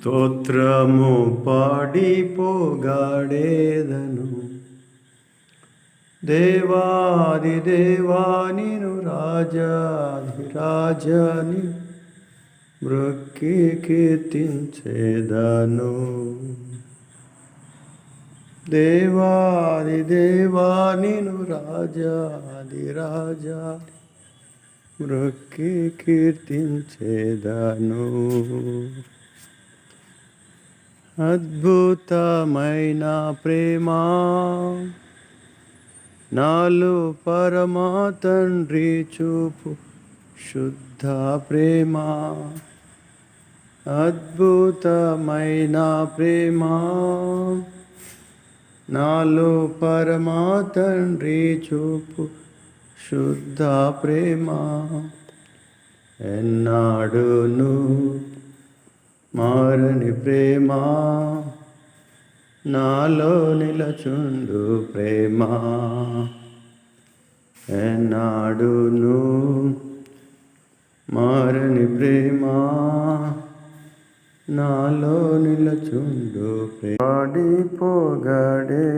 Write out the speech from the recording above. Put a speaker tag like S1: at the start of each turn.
S1: స్తోత్రము పాడి పోగాడేదను. దేవాది దేవానిను రాజాధిరాజాని మృక్కి కీర్తించేదను. దేవాది దేవానిను రాజాది రాజాని మృక్కి కీర్తించేదను. అద్భుతమైన ప్రేమ. నాలో పరమా తండ్రి చూపు శుద్ధ ప్రేమ. అద్భుతమైన ప్రేమ. నాలో పరమా తండ్రి చూపు శుద్ధ ప్రేమ. ఎన్నాడును మారని ప్రేమ నాలో నిలచుండు ప్రేమ. ఎన్నాడును మారని ప్రేమ నాలో నిలచుండు ప్రేమ. పోగడే